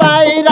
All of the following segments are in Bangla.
পাইরা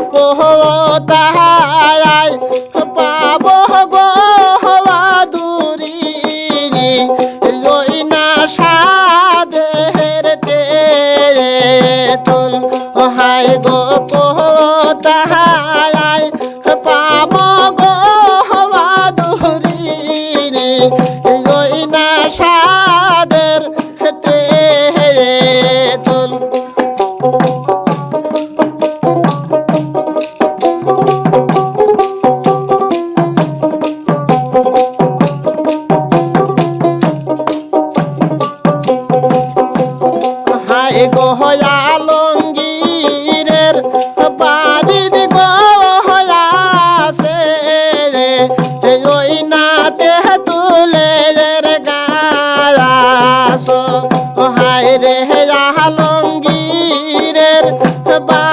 অপহতা about